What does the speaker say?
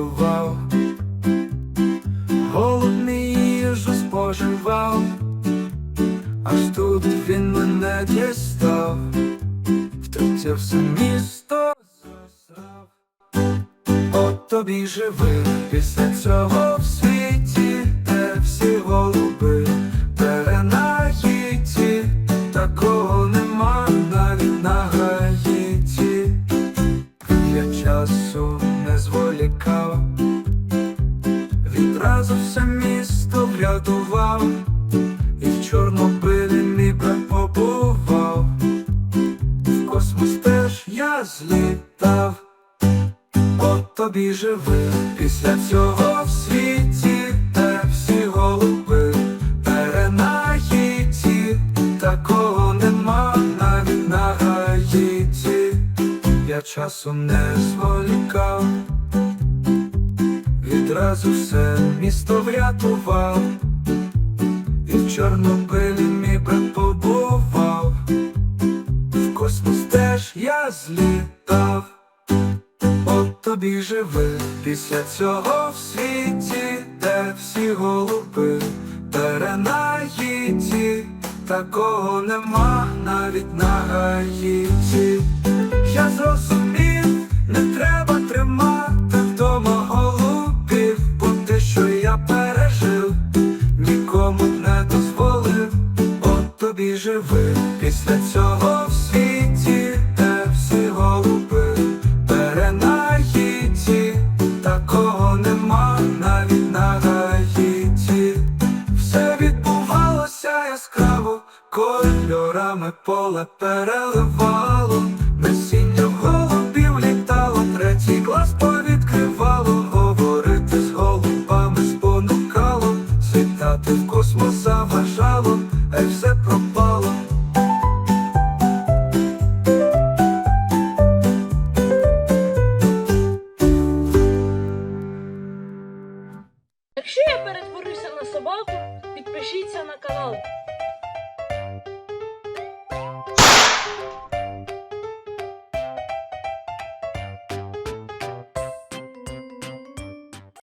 полював, голодний їжу споживав, аж тут він мене дістав, втратив все місто засрав. От тобі живи після цього все. Врятував, і в Чорнобилі мій брат побував, в космос теж я злітав. От тобі живи після цього в світі, де всі голуби перенаїті, такого нема навіть на гаїті. Я часу не зволікав, відразу все місто врятував, і в Чорнобилі мій брат побував, в космос теж я злітав. От тобі живи після цього в світі, де всі голуби перенаїті, такого нема навіть на гаїті. От тобі живи. Після цього в світі, де всі голуби перенаїті, такого нема навіть на гаїті. Все відбувалося яскраво, кольорами поле переливало, Якщо я перетворюся на собаку, підпишіться на канал.